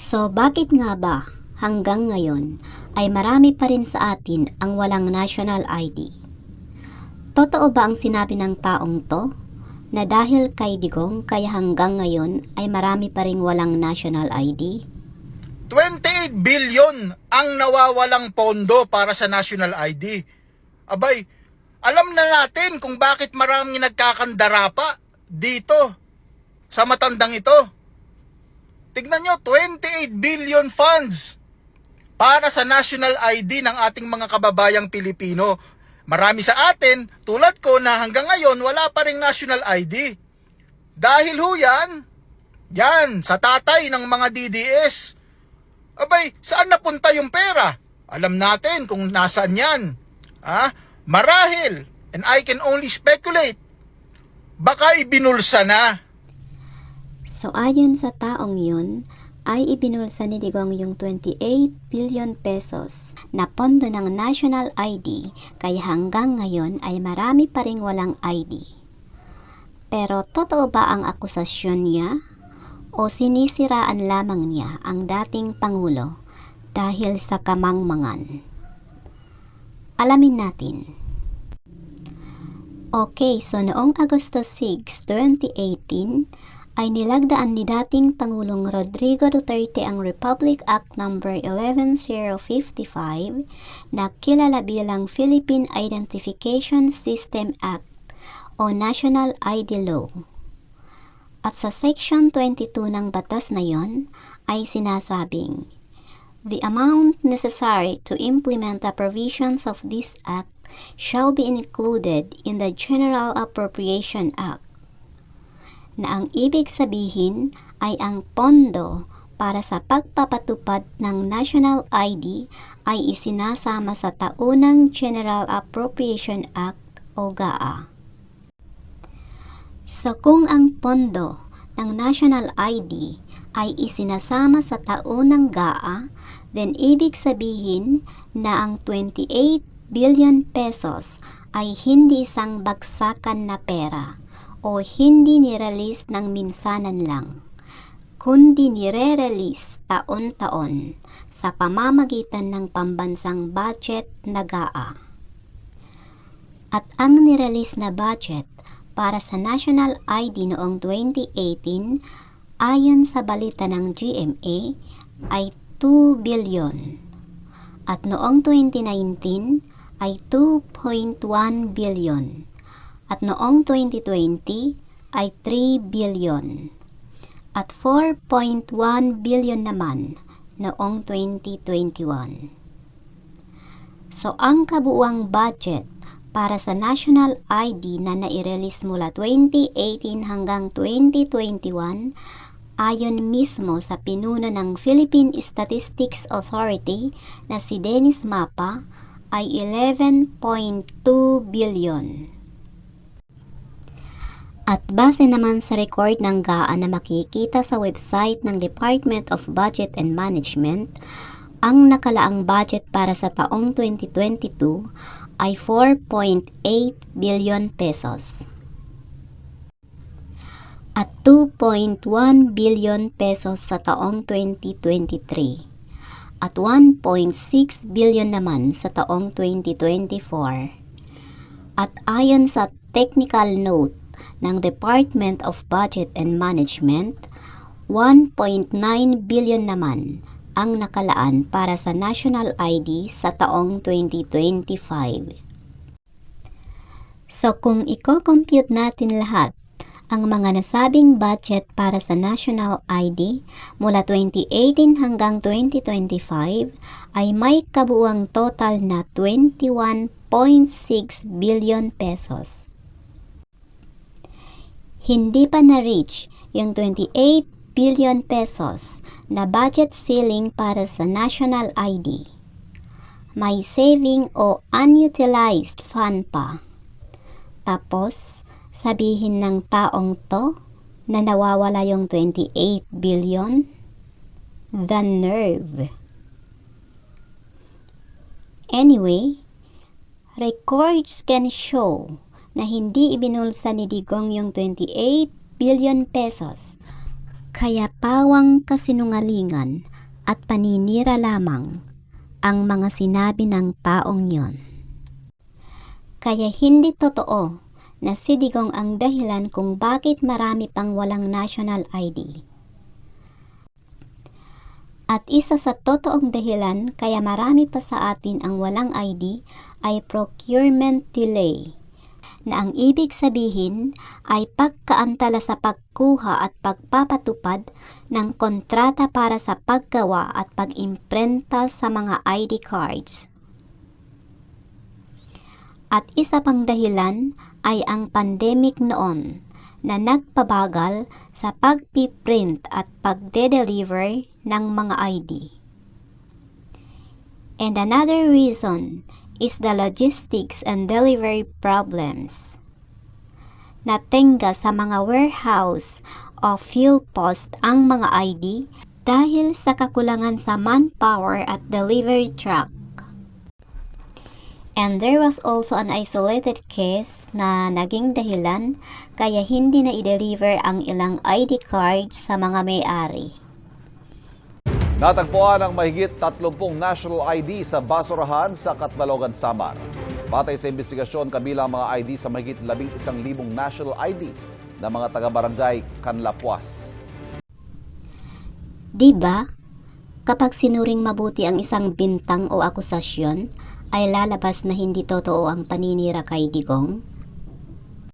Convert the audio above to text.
So bakit nga ba hanggang ngayon ay marami pa rin sa atin ang walang national ID? Totoo ba ang sinabi ng taong to na dahil kay Digong kaya hanggang ngayon ay marami pa rin walang national ID? 28 billion ang nawawalang pondo para sa national ID. Abay, alam na natin kung bakit maraming nagkakandara pa dito sa matandang ito. Tignan nyo, 28 billion funds para sa national ID ng ating mga kababayang Pilipino. Marami sa atin, tulad ko na hanggang ngayon wala pa ring national ID. Dahil ho yan, yan, sa tatay ng mga DDS. Abay, saan napunta yung pera? Alam natin kung nasaan yan. Ha? Marahil, and I can only speculate, baka ibinulsa na. So ayon sa taong yun, ay ibinulsa ni Digong yung 28 billion pesos na pondo ng national ID kaya hanggang ngayon ay marami pa ring walang ID. Pero totoo ba ang akusasyon niya? O sinisiraan lamang niya ang dating Pangulo dahil sa kamangmangan? Alamin natin. Okay, so noong Agosto 6, 2018, ay nilagdaan ni dating Pangulong Rodrigo Duterte ang Republic Act No. 11055 na kilala bilang Philippine Identification System Act o National ID Law. At sa Section 22 ng batas na yon ay sinasabing, The amount necessary to implement the provisions of this act shall be included in the General Appropriation Act na ang ibig sabihin ay ang pondo para sa pagpapatupad ng National ID ay isinasama sa taunang General Appropriation Act o GAA. So kung ang pondo ng National ID ay isinasama sa taunang GAA, then ibig sabihin na ang 28 billion pesos ay hindi isang bagsakan na pera o hindi nirelease ng minsanan lang, kundi nire-release taon-taon sa pamamagitan ng pambansang budget na GAA. At ang nirelease na budget para sa National ID noong 2018 ayon sa balita ng GMA ay 2 billion at noong 2019 ay 2.1 billion at noong 2020 ay 3 billion at 4.1 billion naman noong 2021. So ang kabuuang budget para sa national ID na nai-release mula 2018 hanggang 2021 ayon mismo sa pinuno ng Philippine Statistics Authority na si Dennis Mapa ay 11.2 billion. At base naman sa record ng GAA na makikita sa website ng Department of Budget and Management, ang nakalaang budget para sa taong 2022 ay 4.8 billion pesos at 2.1 billion pesos sa taong 2023 at 1.6 billion naman sa taong 2024. At ayon sa technical note ng Department of Budget and Management, 1.9 billion naman ang nakalaan para sa national ID sa taong 2025. So kung i-compute natin lahat ang mga nasabing budget para sa National ID mula 2018 hanggang 2025 ay may kabuuang total na 21.6 billion pesos. Hindi pa na-reach yung 28 billion pesos na budget ceiling para sa National ID. May saving o unutilized fund pa. Tapos, sabihin ng taong to na nawawala yung 28 billion? The nerve. Anyway, records can show na hindi ibinulsa ni Digong yung 28 billion pesos Kaya pawang kasinungalingan at paninira lamang ang mga sinabi ng taong yon. Kaya hindi totoo na si Digong ang dahilan kung bakit marami pang walang national ID. At isa sa totoong dahilan kaya marami pa sa atin ang walang ID ay procurement delay na ang ibig sabihin ay pagkaantala sa pagkuha at pagpapatupad ng kontrata para sa paggawa at pag-imprenta sa mga ID cards. At isa pang dahilan ay ang pandemic noon na nagpabagal sa pagpiprint at pagde-deliver ng mga ID. And another reason is the logistics and delivery problems. Natenga sa mga warehouse o field post ang mga ID dahil sa kakulangan sa manpower at delivery truck. And there was also an isolated case na naging dahilan kaya hindi na i-deliver ang ilang ID cards sa mga may-ari. Natagpuan ang mahigit 30 national ID sa basurahan sa Katbalogan, Samar. Batay sa investigasyon, kabilang ang mga ID sa mahigit 11,000 national ID ng mga taga-barangay Kanlapuas. Di ba? Kapag sinuring mabuti ang isang bintang o akusasyon, ay lalabas na hindi totoo ang paninira kay Digong?